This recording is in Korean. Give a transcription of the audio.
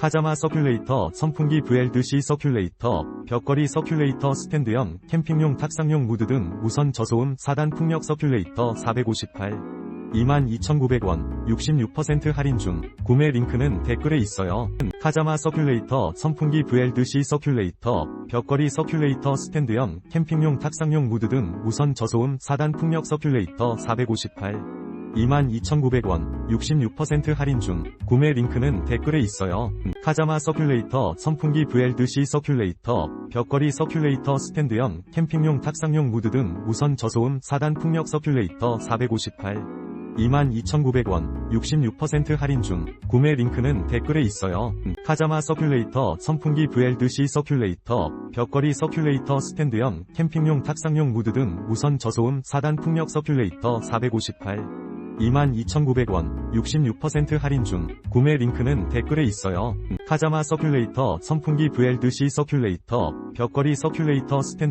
카자마 서큘레이터 선풍기 VLDC 서큘레이터 벽걸이 서큘레이터 스탠드형 캠핑용 탁상용 무드 등 무선 저소음 4단 풍력 서큘레이터 458 22,900원 66% 할인 중 구매 링크는 댓글에 있어요. 카자마 서큘레이터 선풍기 VLDC 서큘레이터 벽걸이 서큘레이터 스탠드형 캠핑용 탁상용 무드 등 무선 저소음 4단 풍력 서큘레이터 458 22,900원 66% 할인 중 구매 링크는 댓글에 있어요. 카자마 서큘레이터 선풍기 VLDC 서큘레이터 벽걸이 서큘레이터 스탠드형 캠핑용 탁상용 무드 등 무선 저소음 4단 풍력 서큘레이터 458 22,900원 66% 할인 중 구매 링크는 댓글에 있어요. 카자마 서큘레이터 선풍기 VLDC 서큘레이터 벽걸이 서큘레이터 스탠드형 캠핑용 탁상용 무드 등 무선 저소음 4단 풍력 서큘레이터 458 22,900원 66% 할인 중 구매 링크는 댓글에 있어요. 카자마 서큘레이터 선풍기 VLDC 서큘레이터 벽걸이 서큘레이터 스탠드형